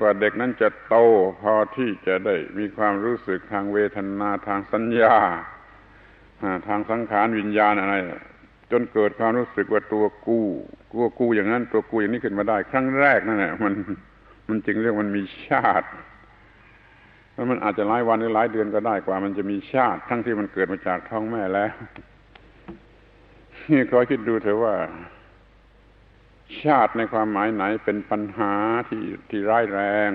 กว่าเด็กนั้นจะโตพอที่จะได้มีความรู้สึกทางเวทนาทางสัญญาทางสังขารวิญญาณอะไร จนเกิดความรู้สึกว่าตัวกู้ตัวกูอย่างนั้น ตัวกูอย่างนี้ขึ้นมาได้ ครั้งแรกนั่นแหละมันมันจึงเรียกมันมีชาติแล้วมันอาจจะหลายวันหรือหลายเดือนก็ได้กว่า มันจะมีชาติ ทั้งที่มันเกิดมาจากท้องแม่แล้วนี่คอคิดดูเถอะว่า ชาติในความหมายไหนเป็นปัญหาที่ที่ร้ายแรง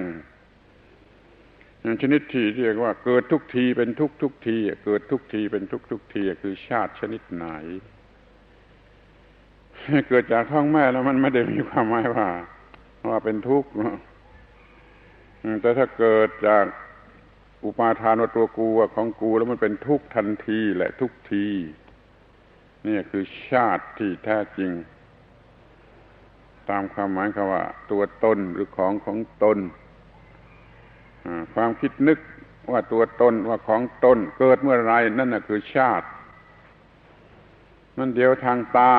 อย่างชนิดที่เรียกว่าเกิดทุกทีเป็นทุกทุกทีเกิดทุกทีเป็นทุกทุกทีคือชาติชนิดไหน เกิดจากท้องแม่แล้วมันไม่ได้มีความหมายว่า ว่าเป็นทุกข์แต่ถ้าเกิดจากอุปาทานว่าตัวกูว่าของกูแล้วมันเป็นทุกข์ทันทีและทุกทีนี่คือชาติที่แท้จริง ตามความหมายคำว่าตัวตนหรือของของตนความคิดนึกว่าตัวตนว่าของตนเกิดเมื่อไรนั่นน่ะคือชาติมันเดียวทางตา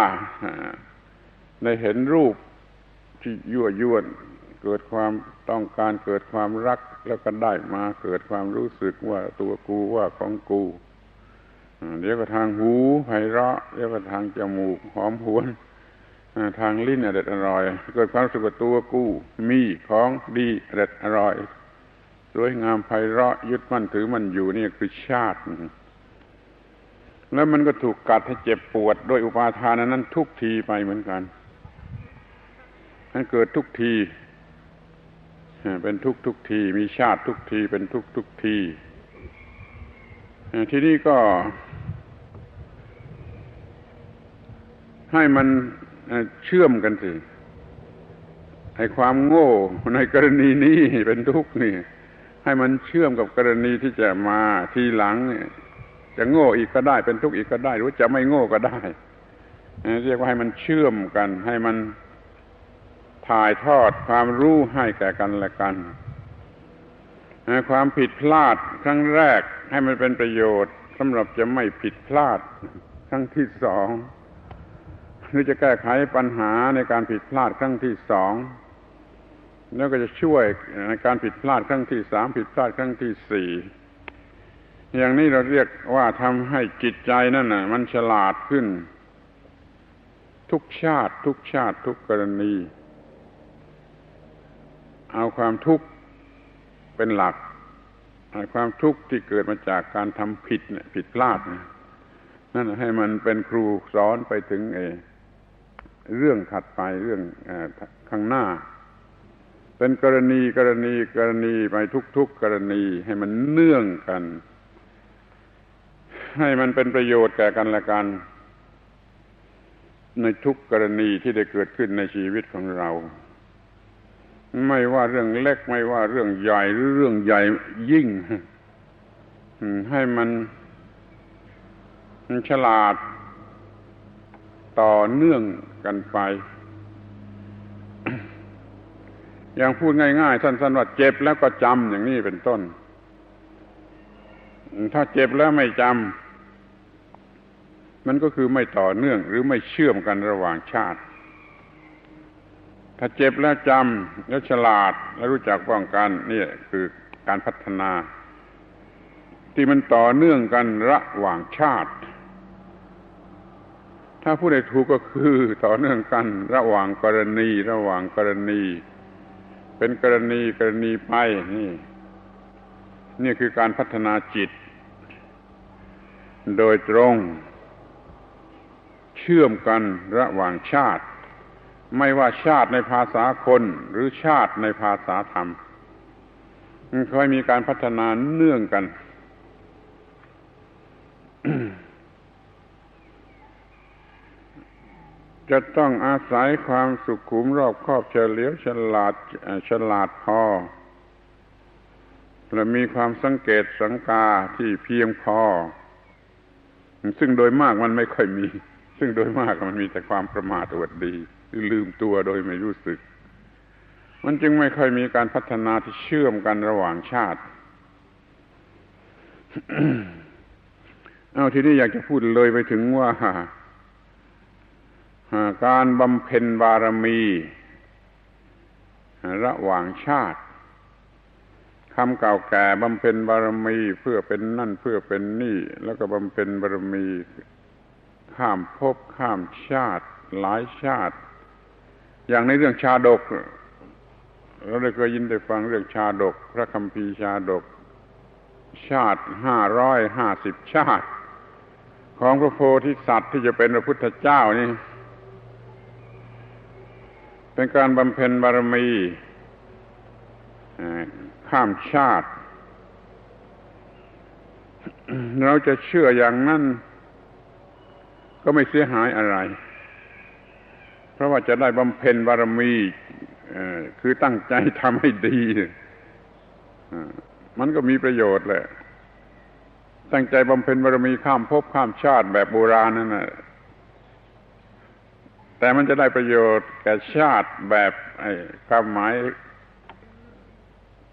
ได้เห็นรูปที่ยั่วยวนเกิดความต้องการเกิดความรักแล้วก็ได้มาเกิดความรู้สึกว่าตัวกูว่าของกูเดี๋ยวก็ทางหูไพเราะเดี๋ยวก็ทางจมูกหอมหวน ทางลิ้นอร่อยอร่อย เกิดความสึกว่าตัวกู้ มีของดีอร่อยอร่อยสวยงามไพเราะยึดมั่นถือมันอยู่นี่คือชาติ แล้วมันก็ถูกกัดให้เจ็บปวดโดยอุปาทานนั้น ทุกทีไปเหมือนกันมันเกิดทุกทีเป็นทุกทุกที มีชาติทุกทีเป็นทุกทุกทีที่นี่ก็ ให้มัน เชื่อมกันสิให้ความโง่ในกรณีนี้เป็นทุกข์นี่ ให้มันเชื่อมกับกรณีที่จะมาทีหลังจะโง่อีกก็ได้เป็นทุกข์อีกก็ได้ หรือจะไม่โง่ก็ได้เรียกว่าให้มันเชื่อมกัน ให้มันถ่ายทอดความรู้ให้แก่กันและกันความผิดพลาดครั้งแรกให้มันเป็นประโยชน์สำหรับจะไม่ผิดพลาดครั้งที่สอง หรือจะแก้ไขปัญหาในการผิดพลาดครั้งที่สองแล้วก็จะช่วยในการผิดพลาดครั้งที่สามผิดพลาดครั้งที่สี่อย่างนี้เราเรียกว่าทำให้จิตใจนั่นน่ะ มันฉลาดขึ้น ทุกชาติ ทุกชาติทุกกรณี เอาความทุกข์เป็นหลักความทุกข์ที่เกิดมาจากการทำผิดเนี่ยผิดพลาดนนั่นให้มันเป็นครูสอนไปถึงเอ เรื่องถัดไปเรื่องอข้างหน้า เป็นกรณีกรณีกรณีไปทุกๆกรณีให้มันเนื่องกัน ให้มันเป็นประโยชน์แก่กันและกัน ในทุกกรณีที่ได้เกิดขึ้นในชีวิตของเรา ไม่ว่าเรื่องเล็กไม่ว่าเรื่องใหญ่หรือเรื่องใหญ่ยิ่งให้มันฉลาด ต่อเนื่องกันไป อย่างพูดง่ายๆสั้นๆว่าเจ็บแล้วก็จำอย่างนี้เป็นต้น ถ้าเจ็บแล้วไม่จำมันก็คือไม่ต่อเนื่องหรือไม่เชื่อมกันระหว่างชาติ ถ้าเจ็บแล้วจำแล้วฉลาดแล้วรู้จักป้องกันนี่คือการพัฒนา ที่มันต่อเนื่องกันระหว่างชาติ ถ้าผู้ใดถูกก็คือต่อเนื่องกัน ระหว่างกรณี ระหว่างกรณี เป็นกรณีกรณีไปนี่ นี่คือการพัฒนาจิต โดยตรง เชื่อมกันระหว่างชาติ ไม่ว่าชาติในภาษาคนหรือชาติในภาษาธรรมมันค่อยมีการพัฒนาเนื่องกัน จะต้องอาศัยความสุขุมรอบครอบเฉลียวฉลาดฉลาดพอและมีความสังเกตสังกาที่เพียงพอ ซึ่งโดยมากมันไม่ค่อยมี ซึ่งโดยมากมันมีแต่ความประมาทอวดดีหรือลืมตัวโดยไม่รู้สึก มันจึงไม่ค่อยมีการพัฒนาที่เชื่อมกันระหว่างชาติ เอาทีนี้อยากจะพูดเลยไปถึงว่า การบำเพ็ญบารมี ระหว่างชาติคำเก่าแก่บำเพ็ญบารมีเพื่อเป็นนั่นเพื่อเป็นนี่ แล้วก็บำเพ็ญบารมีข้ามภพข้ามชาติ หลายชาติ อย่างในเรื่องชาดก เราได้เคยยินได้ฟังเรื่องชาดก พระคัมภีร์ชาดก ชาติห้าร้อยห้าสิบชาติ ของพระโพธิสัตว์ที่จะเป็นพระพุทธเจ้านี่ เป็นการบำเพ็ญบารมีข้ามชาติ เราจะเชื่ออย่างนั้นก็ไม่เสียหายอะไร เพราะว่าจะได้บำเพ็ญบารมีคือตั้งใจทำให้ดีมันก็มีประโยชน์แหละ ตั้งใจบำเพ็ญบารมีข้ามภพข้ามชาติแบบโบราณนั่นแหละ แต่มันจะได้ประโยชน์แก่ชาติแบบความหมาย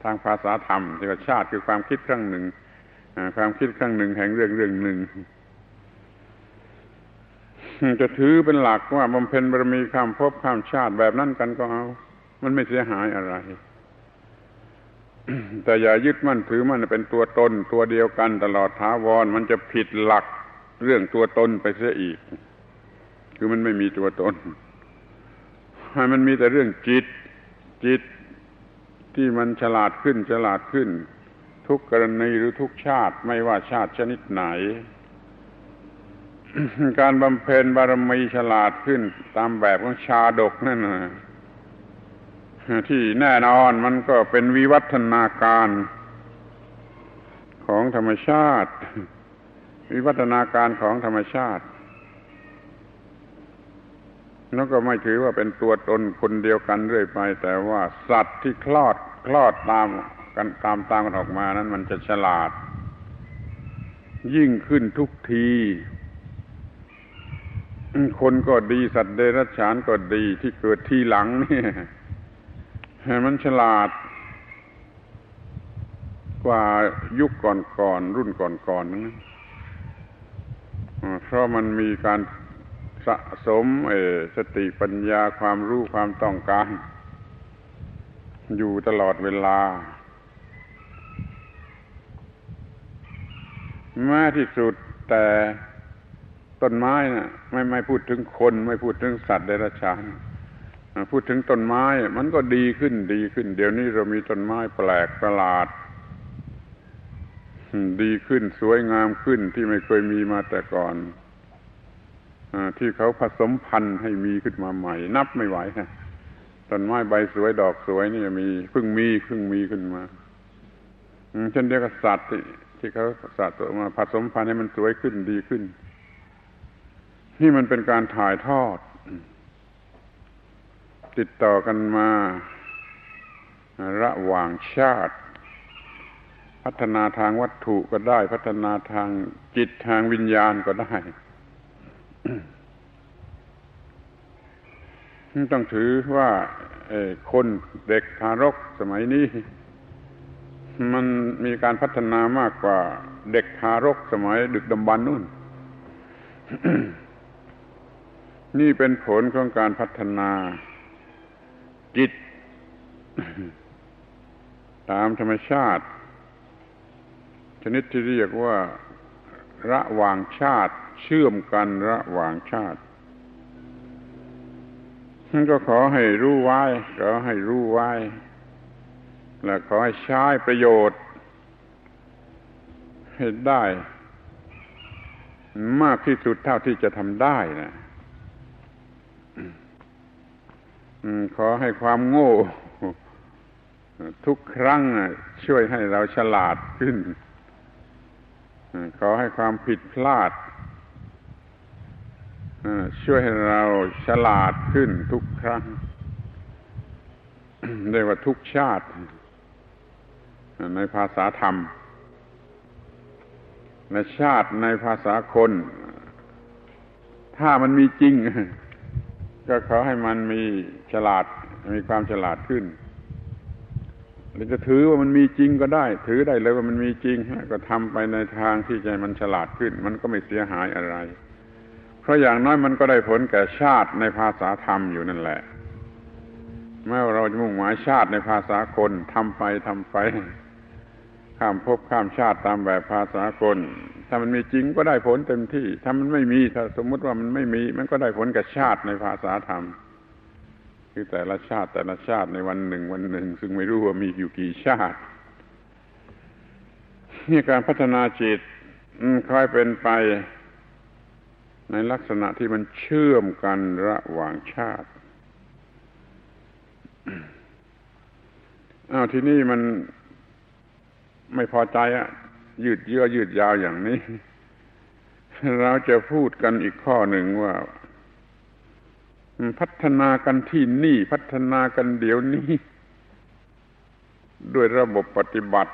ทางภาษาธรรมที่ว่าชาติคือความคิดครั้งหนึ่งความคิดครั้งหนึ่งแห่งเรื่องเรื่องหนึ่ง จะถือเป็นหลักว่าบำเพ็ญบารมีข้ามภพข้ามชาติแบบนั้นกันก็เอา มันไม่เสียหายอะไร แต่อย่ายึดมั่นถือมันเป็นตัวตนตัวเดียวกันตลอดท้าวรมันจะผิดหลักเรื่องตัวตนไปเสียอีก คือมันไม่มีตัวตนให้มันมีแต่เรื่องจิต จิตที่มันฉลาดขึ้นฉลาดขึ้น ทุกกรณีหรือทุกชาติไม่ว่าชาติชนิดไหน การบำเพ็ญบารมีฉลาดขึ้น ตามแบบของชาดกนั่นนะที่แน่นอนมันก็เป็นวิวัฒนาการของธรรมชาติ วิวัฒนาการของธรรมชาติ แล้วก็ไม่ถือว่าเป็นตัวตนคนเดียวกันเรื่อยไป แต่ว่าสัตว์ที่คลอดคลอดตามกันตามตามกันออกมานั้น มันจะฉลาด ยิ่งขึ้นทุกที คนก็ดีสัตว์เดรัจฉานก็ดีที่เกิดทีหลังเนี่ยมันฉลาด กว่ายุคก่อนๆรุ่นก่อนๆนั้นเพราะมันมีการะสมสติปัญญาความรู้ความต้องการ อยู่ตลอดเวลาแม้ที่สุดแต่ต้นไม้นะ่ะไม่ไม่พูดถึงคนไม่พูดถึงสัตว์เดรัจฉานพูดถึงต้นไม้ มันก็ดีขึ้นดีขึ้น เดี๋ยวนี้เรามีต้นไม้แปลกประหลาด ดีขึ้นสวยงามขึ้นที่ไม่เคยมีมาแต่ก่อน ที่เขาผสมพันธุ์ให้มีขึ้นมาใหม่ นับไม่ไหวต้นไม้ใบสวยดอกสวยนี่มีเพิ่งมีเพิ่งมีขึ้นมาเช่นเดียวกับสัตว์ที่เขาสัตว์ตัวมาผสมพันธุ์ให้มันสวยขึ้นดีขึ้น นี่มันเป็นการถ่ายทอด ติดต่อกันมา ระหว่างชาติ พัฒนาทางวัตถุก็ได้ พัฒนาทางจิตทางวิญญาณก็ได้ ต้องถือว่าคนเด็กทารกสมัยนี้ มันมีการพัฒนามากกว่าเด็กทารกสมัยดึกดำบรรนู่น นี่เป็นผลของการพัฒนาจิต ตามธรรมชาติ ชนิดที่เรียกว่า ระหว่างชาติ เชื่อมกันระหว่างชาติก็ขอให้รู้ไว้ขอให้รู้ไว้ และขอให้ใช้ประโยชน์ให้ได้ มากที่สุดเท่าที่จะทำได้นะขอให้ความโง่ ทุกครั้งช่วยให้เราฉลาดขึ้น ขอให้ความผิดพลาดช่วยให้เราฉลาดขึ้นทุกครั้งเรียกว่าทุกชาติ ในภาษาธรรมในชาติในภาษาคน ถ้ามันมีจริง ก็ขอให้มันมีฉลาดมีความฉลาดขึ้น หรือจะถือว่ามันมีจริงก็ได้ ถือได้เลยว่ามันมีจริง ก็ทำไปในทางที่ใจมันฉลาดขึ้น มันก็ไม่เสียหายอะไร เพราะอย่างน้อยมันก็ได้ผลแก่ชาติในภาษาธรรมอยู่นั่นแหละแม้ว่าเราจะมุ่งหมายชาติในภาษาคนทำไปทำไป ข้ามภพข้ามชาติตามแบบภาษากลถ้ามันมีจริงก็ได้ผลเต็มที่ ถ้ามันไม่มีถ้าสมมุติว่ามันไม่มี มันก็ได้ผลกับชาติในภาษาธรรม คือแต่ละชาติแต่ละชาติในวันหนึ่งวันหนึ่ง ซึ่งไม่รู้ว่ามีอยู่กี่ชาตินี่การพัฒนาจิตค่อยเป็นไป ในลักษณะที่มันเชื่อมกันระหว่างชาติอ้าวที่นี่มันไม่พอใจอะยืดเยื้อยืดยาวอย่างนี้ เราจะพูดกันอีกข้อหนึ่งว่า พัฒนากันที่นี่พัฒนากันเดี๋ยวนี้ ด้วยระบบปฏิบัติ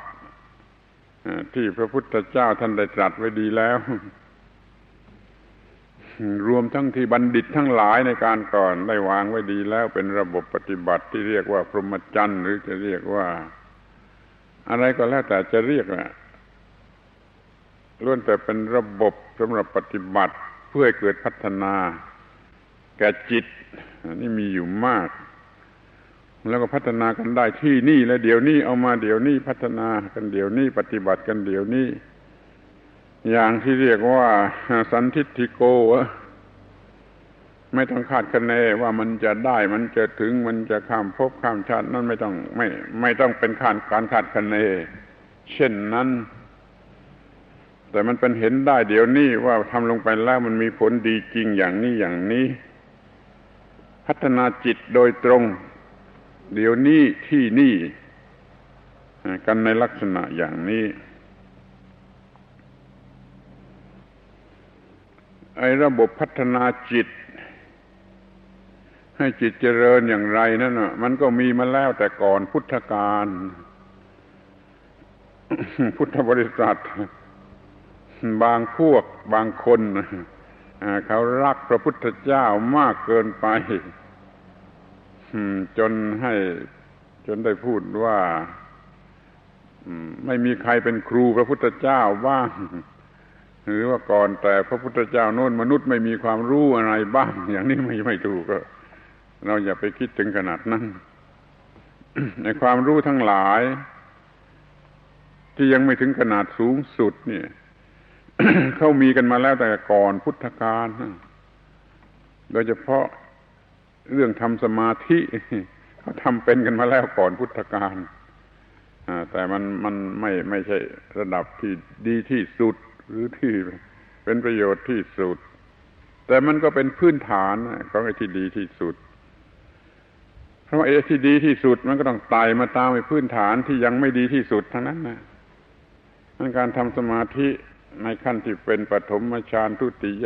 ที่พระพุทธเจ้าท่านได้ตรัสไว้ดีแล้ว รวมทั้งที่บัณฑิตทั้งหลายในการก่อนได้วางไว้ดีแล้วเป็นระบบปฏิบัติที่เรียกว่าพรหมจรรย์หรือจะเรียกว่า อะไรก็แล้วแต่จะเรียกอะล้วนแต่เป็นระบบสำหรับปฏิบัติเพื่อให้เกิดพัฒนา แก่จิตนี่มีอยู่มาก แล้วก็พัฒนากันได้ที่นี่และเดี๋ยวนี้เอามาเดี๋ยวนี้พัฒนากันเดี๋ยวนี้ปฏิบัติกันเดี๋ยวนี้ อย่างที่เรียกว่าสันทิฏฐิโกไม่ต้องคาดคะเนว่ามันจะได้มันจะถึงมันจะข้ามภพข้ามชาตินั่นไม่ต้องไม่ไม่ต้องเป็นคานการคาดคะเนเช่นนั้น แต่มันเป็นเห็นได้เดี๋ยวนี้ว่าทำลงไปแล้วมันมีผลดีจริงอย่างนี้อย่างนี้ พัฒนาจิตโดยตรง เดี๋ยวนี้ที่นี่ กันในลักษณะอย่างนี้ ไอ้ระบบพัฒนาจิต ให้จิตเจริญอย่างไรนั่นน่ะมันก็มีมาแล้วแต่ก่อนพุทธกาลพุทธบริษัท บางพวกบางคน เขารักพระพุทธเจ้ามากเกินไปจนให้จนได้พูดว่าไม่มีใครเป็นครูพระพุทธเจ้าบ้าง หรือว่าก่อนแต่พระพุทธเจ้าโน้นมนุษย์ไม่มีความรู้อะไรบ้าง อย่างนี้ไม่ไม่ถูกก็เราอย่าไปคิดถึงขนาดนั้น ในความรู้ทั้งหลาย ที่ยังไม่ถึงขนาดสูงสุดเนี่ย เขามีกันมาแล้วแต่ก่อนพุทธกาลโดยเฉพาะเรื่องทำสมาธิเขาทำเป็นกันมาแล้วก่อนพุทธกาลแต่มันมันไม่ไม่ใช่ระดับที่ดีที่สุดหรือที่เป็นประโยชน์ที่สุด แต่มันก็เป็นพื้นฐานของไอ้ที่ดีที่สุด เพราะว่าไอ้ที่ดีที่สุดมันก็ต้องไต่มาตามไอ้พื้นฐานที่ยังไม่ดีที่สุดทั้งนั้นนะการทำสมาธิ ในขั้นที่เป็นปฐมฌานทุติย